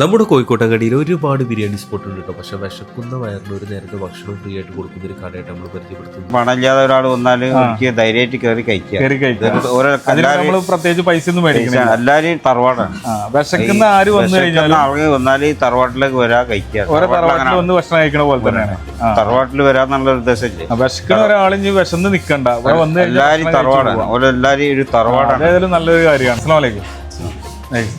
നമ്മുടെ കോഴിക്കോട്ടങ്ങടിയിൽ ഒരുപാട് ബിരിയാണി സ്പോട്ട് ഉണ്ട് കേട്ടോ. പക്ഷെ വിശക്കുന്ന വയറിന് ഒരു നേരത്തെ ഭക്ഷണം ഫ്രീ ആയിട്ട് കൊടുക്കുന്ന ഒരു കടയായിട്ട് നമ്മൾ പരിചയപ്പെടുത്തുന്നു. പണമില്ലാതെ ഒരാൾ വന്നാൽ എനിക്ക് ധൈര്യമായിട്ട് കയറി കയറി കഴിക്കാം. അതിന് നമ്മൾ പ്രത്യേകിച്ച് പൈസ ഒന്നും മേടിക്കില്ല എല്ലാരും തറവാടാണ്. വിശക്കുന്ന ആര് വന്നു കഴിഞ്ഞാൽ ആളുകൾ വന്നാൽ ഈ തറവാട്ടിലേക്ക് വരാ കഴിക്കുക. ഓരോ തറവാട്ടിൽ വന്ന് ഭക്ഷണം കഴിക്കണ പോലെ തന്നെയാണ്. തറവാട്ടിൽ വരാന്നുള്ള ഉദ്ദേശമില്ലേ? വിശക്കുന്ന ഒരാളിഞ്ഞ് വിശന്ന് നിക്കണ്ട. ഇവിടെ വന്ന് കഴിഞ്ഞാൽ എല്ലാരും തറവാടാണ്. എല്ലാരും ഒരു തറവാടാണ്. അതേതായാലും നല്ലൊരു കാര്യമാണ്. അസ്സലാമു അലൈക്കും. ഏയ്.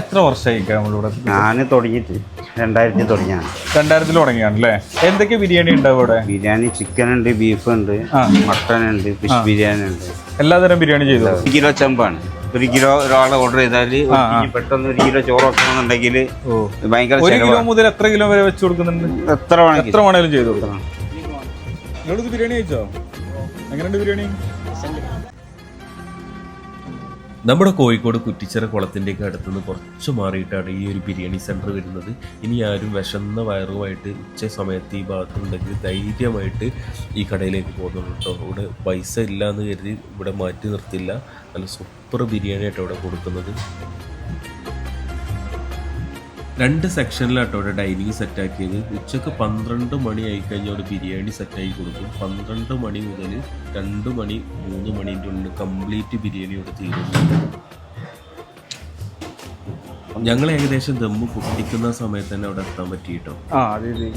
എത്ര വർഷമായി നമ്മളിവിടെ ഞാൻ തുടങ്ങിയിട്ട് രണ്ടായിരത്തി തുടങ്ങിയാണ്. രണ്ടായിരത്തിൽ തുടങ്ങിയാണ് അല്ലേ എന്തൊക്കെ ബിരിയാണി ഉണ്ടാവും ഇവിടെ ബിരിയാണി ചിക്കൻ ഉണ്ട് ബീഫ് ഉണ്ട്. മട്ടൺ ഉണ്ട് ഫിഷ് ബിരിയാണി ഉണ്ട്. എല്ലാതരം ബിരിയാണി ചെയ്തു? ഒരു കിലോ ചെമ്പാണ്. ഒരു കിലോ ഒരാൾ ഓർഡർ ചെയ്താൽ പെട്ടെന്ന് ഒരു കിലോ ചോറ് വെക്കണമെന്നുണ്ടെങ്കിൽ ഭയങ്കര ഒരു കിലോ മുതൽ എത്ര കിലോ വരെ വെച്ച് കൊടുക്കുന്നുണ്ട്? എത്ര വേണമെങ്കിൽ എത്ര വേണേലും ചെയ്തു? കൊടുക്കണം നിങ്ങളിത് ബിരിയാണി കഴിച്ചോ? എങ്ങനെയുണ്ട് ബിരിയാണി? നമ്മുടെ കോഴിക്കോട് കുറ്റിച്ചിറ കുളത്തിന്റെയൊക്കെ അടുത്തുനിന്ന് കുറച്ച് മാറിയിട്ടാണ് ഈ ഒരു ബിരിയാണി സെന്റർ വരുന്നത്. ഇനി ആരും വിശന്ന വയറുമായിട്ട് ഉച്ച സമയത്ത് ഈ ഭാഗത്തുണ്ടെങ്കിൽ ധൈര്യമായിട്ട് ഈ കടയിലേക്ക് പോകുന്നുണ്ട് കേട്ടോ. ഇവിടെ പൈസ ഇല്ല എന്ന് കരുതി ഇവിടെ മാറ്റി നിർത്തില്ല. നല്ല സൂപ്പർ ബിരിയാണി ആയിട്ടോ ഇവിടെ കൊടുക്കുന്നത്. രണ്ട് സെക്ഷനിലാട്ടോ ഇവിടെ ഡൈനിങ് സെറ്റാക്കിയത് ഉച്ചയ്ക്ക് പന്ത്രണ്ട് മണി ആയി കഴിഞ്ഞാൽ അവിടെ ബിരിയാണി സെറ്റാക്കി കൊടുക്കും. പന്ത്രണ്ട് മണി മുതൽ രണ്ട് മണി മൂന്ന് മണീന്റെ ഉള്ളിൽ കംപ്ലീറ്റ് ബിരിയാണി ഇവിടെ തീരുന്നു ഞങ്ങൾ ഏകദേശം ദമ്മ് പൊട്ടിക്കുന്ന സമയത്ത് തന്നെ അവിടെ എത്താൻ പറ്റിയിട്ടോ? ആ അതെ അതെ.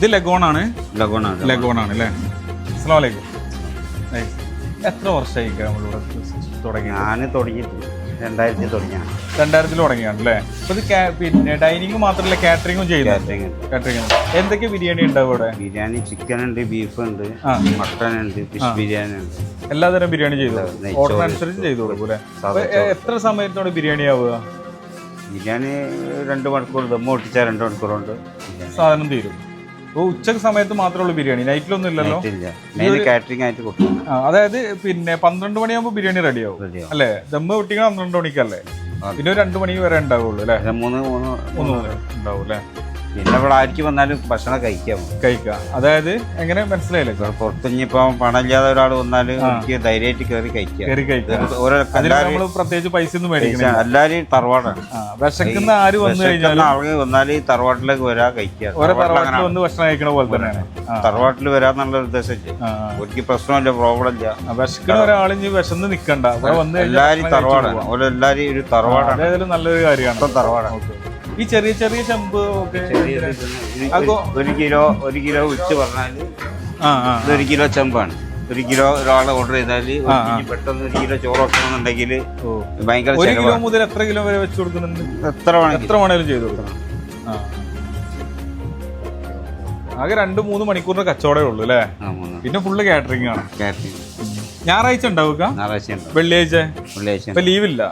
ഇത് ലഗോൺ ആണ് ലഗോണാണ് ലഗോൺ ആണ് അല്ലേ അസ്സലാമു അലൈക്കും ഏയ്. എത്ര വർഷമായി നമ്മളിവിടെ തുടങ്ങി ഞാൻ തുടങ്ങിയിട്ട് രണ്ടായിരത്തി തുടങ്ങിയാണ്. രണ്ടായിരത്തിൽ തുടങ്ങിയാണ് അല്ലേ അപ്പൊ ഇത് പിന്നെ ഡൈനിങ് മാത്രമല്ല കാറ്ററിംഗും ചെയ്യുന്നു കാറ്ററിംഗ് എന്തൊക്കെ ബിരിയാണി ഉണ്ടാവും ഇവിടെ? ബിരിയാണി ചിക്കൻ ഉണ്ട് ബീഫ് ഉണ്ട്. മട്ടൺ ഉണ്ട് ഫിഷ് ബിരിയാണി ഉണ്ട്. എല്ലാതരം ബിരിയാണി ചെയ്തു. ഓർഡർ അനുസരിച്ച് ചെയ്തു കൊടുക്കും അല്ലേ എത്ര സമയത്തോടെ ബിരിയാണി ആവുക? ബിരിയാണി രണ്ട് മണിക്കൂർ ദമ്മ ഒട്ടിച്ചാൽ രണ്ട് മണിക്കൂർ ഉണ്ട് ബിരിയാണി സാധനം തീരും. അപ്പൊ ഉച്ചയ്ക്ക് സമയത്ത് മാത്രമേ ഉള്ളൂ ബിരിയാണി. നൈറ്റിലൊന്നും ഇല്ലല്ലോ. കാറ്ററിംഗ് ആയിട്ട് കൊടുക്കും. അതായത് പിന്നെ പന്ത്രണ്ട് മണിയാകുമ്പോൾ ബിരിയാണി റെഡിയാവും. അല്ലേ? ദമ്മ് പൊട്ടിക്കണം പന്ത്രണ്ട് മണിക്കല്ലേ? പിന്നെ ഒരു രണ്ട് മണി വരെ ഉണ്ടാവുള്ളൂ അല്ലേ? മൂന്ന് മൂന്ന് മൂന്ന് ഉണ്ടാവും അല്ലേ? പിന്നെ ഇവിടെ ആർക്ക് വന്നാലും ഭക്ഷണം കഴിക്കാം. കഴിക്കാം. അതായത് എങ്ങനെ മനസ്സിലായില്ലേ? ഇവിടെ പുറത്ത് ഇനിയിപ്പോ പണമില്ലാതെ ഒരാൾ വന്നാൽ എനിക്ക് ധൈര്യമായിട്ട് കയറി കഴിക്കാം. കയറി കഴിക്കാം. പ്രത്യേകിച്ച് പൈസ ഒന്നും എല്ലാരും തറവാടാണ്. വിശക്കുന്ന ആര് വന്നു കഴിഞ്ഞാൽ ആളുകൾ വന്നാൽ ഈ തറവാട്ടിലേക്ക് വരാ കഴിക്കുക. വന്ന് ഭക്ഷണം കഴിക്കണ പോലെ തന്നെയാണ്. തറവാട്ടിൽ വരാന്നുള്ള ഉദ്ദേശം ഒരിക്കലും പ്രശ്നമില്ല പ്രോബ്ലം ഇല്ല. വിശക്കുന്ന ഒരാളിഞ്ഞ് വിശന്ന് നിക്കണ്ട. എല്ലാരും തറവാടാണ്. എല്ലാരും ഒരു തറവാടാണ്. നല്ലൊരു കാര്യമാണ്. തറവാടാണ്. ഈ ചെറിയ ചെറിയ ചെമ്പ് ഒക്കെ ഒരു- അപ്പൊ- ഒരു കിലോ ഒരു കിലോ ഉച്ച പറഞ്ഞാൽ ഇതൊരു കിലോ ചെമ്പാണ്. ഒരു കിലോ ഒരാൾ ഓർഡർ ചെയ്താൽ പെട്ടെന്ന് ഒരു കിലോ ചോറ് വെക്കണമെന്നുണ്ടെങ്കിൽ. ഭയങ്കര ഒരു കിലോ മുതൽ എത്ര കിലോ വരെ വെച്ച് കൊടുക്കുന്നുണ്ട്? എത്ര എത്ര വേണേലും ചെയ്തു കൊടുക്കണം. ആകെ രണ്ട് മൂന്ന് മണിക്കൂറിന്റെ കച്ചവടമേ ഉള്ളൂ അല്ലേ? പിന്നെ ഫുള്ള് കാറ്ററിംഗ് ആണ്. ഞായറാഴ്ച ഉണ്ടാവുക? ഞായറാഴ്ച വെള്ളിയാഴ്ച? വെള്ളിയാഴ്ച ഇപ്പൊ ലീവില്ല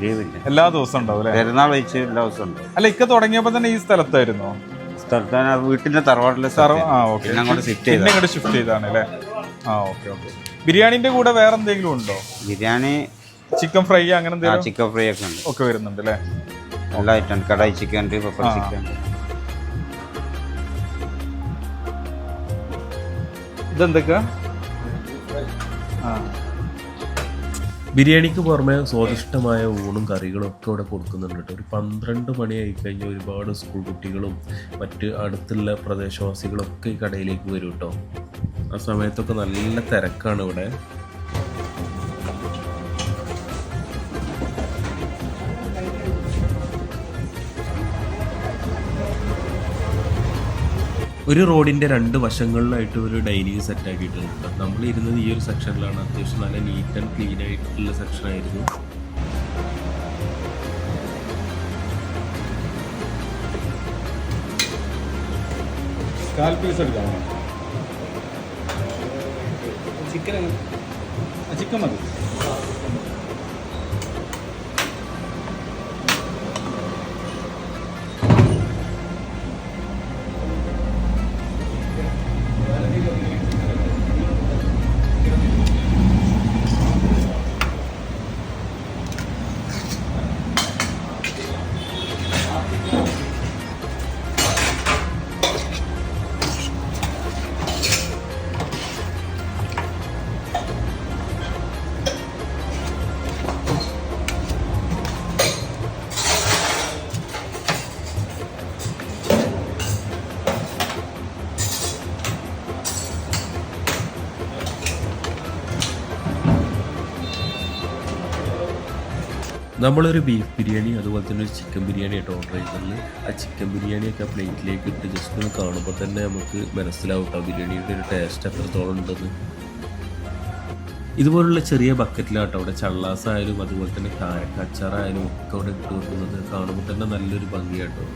ലീവില്ല എല്ലാ ദിവസവും ഉണ്ടാവും അല്ലേ? പെരുന്നാൾ വെച്ച് എല്ലാ ദിവസവും അല്ല ഇക്ക തുടങ്ങിയപ്പോ തന്നെ ഈ സ്ഥലത്തായിരുന്നോ? സ്ഥലത്താണ് വീട്ടിന്റെ തറവാട്ടിലെ സാർ ആ ഓക്കെ. പിന്നെ അങ്ങോട്ട് ഷിഫ്റ്റ് പിന്നെ ചെയ്ത ഇങ്ങോട്ട് ഷിഫ്റ്റ് ചെയ്താണ് അല്ലേ? ആ ഓക്കെ ഓക്കെ. ബിരിയാണിന്റെ കൂടെ വേറെ എന്തെങ്കിലും ഉണ്ടോ? ബിരിയാണി ചിക്കൻ ഫ്രൈ അങ്ങനെ ആ എന്തെങ്കിലും ചിക്കൻ ഫ്രൈ ഒക്കെ ഉണ്ട്. ഒക്കെ വരുന്നുണ്ട് അല്ലേ? എല്ലാ ഐറ്റം കടായി ചിക്കൻ ഉണ്ട് പെപ്പർ ചിക്കൻ ഉണ്ട്. ഇതെന്തൊക്കെയാ ആ. ബിരിയാണിക്ക് പുറമെ സ്വാദിഷ്ടമായ ഊണും കറികളും ഒക്കെ ഇവിടെ കൊടുക്കുന്നുണ്ട് കേട്ടോ. ഒരു പന്ത്രണ്ട് മണിയായി കഴിഞ്ഞാൽ ഒരുപാട് സ്കൂൾ കുട്ടികളും മറ്റ് അടുത്തുള്ള പ്രദേശവാസികളൊക്കെ ഈ കടയിലേക്ക് വരും കേട്ടോ. ആ സമയത്തൊക്കെ നല്ല തിരക്കാണ് ഇവിടെ. ഒരു റോഡിന്റെ രണ്ട് വശങ്ങളിലായിട്ട് ഒരു ഡൈനിങ് സെറ്റ് ആക്കിയിട്ടുണ്ട്. നമ്മൾ ഇരുന്നത് ഈ ഒരു സെക്ഷനിലാണ് അത്യാവശ്യം നല്ല നീറ്റ് ആൻഡ് ക്ലീൻ ആയിട്ടുള്ള സെക്ഷൻ ആയിരുന്നു. ചിക്കൻ ചിക്കൻ മതി. നമ്മളൊരു ബീഫ് ബിരിയാണി അതുപോലെ തന്നെ ഒരു ചിക്കൻ ബിരിയാണി ആയിട്ട് ഓർഡർ ചെയ്തിട്ടുണ്ട്. ആ ചിക്കൻ ബിരിയാണിയൊക്കെ പ്ലേറ്റിലേക്ക് ഇട്ട് ജസ്റ്റ് ഒന്ന് കാണുമ്പോൾ തന്നെ നമുക്ക് മനസ്സിലാവും ആ ബിരിയാണിയുടെ ഒരു ടേസ്റ്റ് എത്രത്തോളം ഉണ്ടെന്ന്. ഇതുപോലുള്ള ചെറിയ ബക്കറ്റിലാട്ടോ അവിടെ ചള്ളാസായാലും അതുപോലെ തന്നെ കാരക്കച്ചാറായാലും ഒക്കെ അവിടെ ഇട്ട് വെക്കുന്നത് കാണുമ്പോൾ തന്നെ നല്ലൊരു ഭംഗിയാട്ടോ.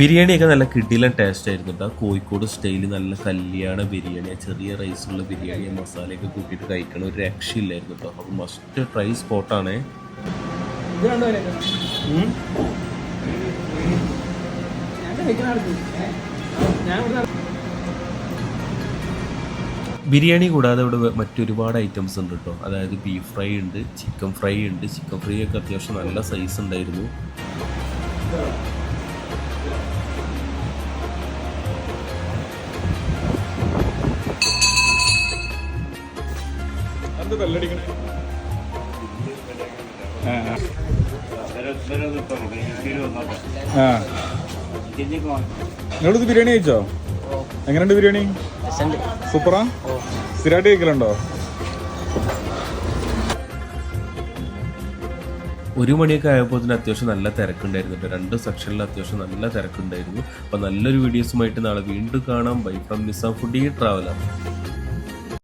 ബിരിയാണിയൊക്കെ നല്ല കിടിലൻ ടേസ്റ്റ് ആയിരുന്നു കേട്ടോ കോഴിക്കോട് സ്റ്റൈൽ നല്ല കല്യാണ ബിരിയാണി ചെറിയ റൈസുള്ള ബിരിയാണി മസാലയൊക്കെ കൂട്ടിയിട്ട് കഴിക്കണം ഒരു രക്ഷയില്ലായിരുന്നു കേട്ടോ അപ്പോൾ മസ്റ്റ് ട്രൈ സ്പോട്ടാണ് ബിരിയാണി കൂടാതെ ഇവിടെ മറ്റൊരുപാട് ഐറ്റംസ് ഉണ്ട് കേട്ടോ അതായത് ബീഫ് ഫ്രൈ ഉണ്ട് ചിക്കൻ ഫ്രൈ ഉണ്ട്. ചിക്കൻ ഫ്രൈ ഒക്കെ അത്യാവശ്യം നല്ല സൈസ് ഉണ്ടായിരുന്നു. എന്ത് നിങ്ങളിത് ബിരിയാണി കഴിച്ചോ? എങ്ങനെയുണ്ട് ബിരിയാണി? സൂപ്പറാ? സ്ഥിരമായിട്ട് കഴിക്കലുണ്ടോ? ഒരു മണിയൊക്കെ ആയപ്പോൾ തന്നെ അത്യാവശ്യം നല്ല തിരക്കുണ്ടായിരുന്നു കേട്ടോ. രണ്ട് സെക്ഷനിൽ അത്യാവശ്യം നല്ല തിരക്കുണ്ടായിരുന്നു. അപ്പോൾ നല്ലൊരു വീഡിയോസുമായിട്ട് നാളെ വീണ്ടും കാണാം. Bye from Nizam foodie traveller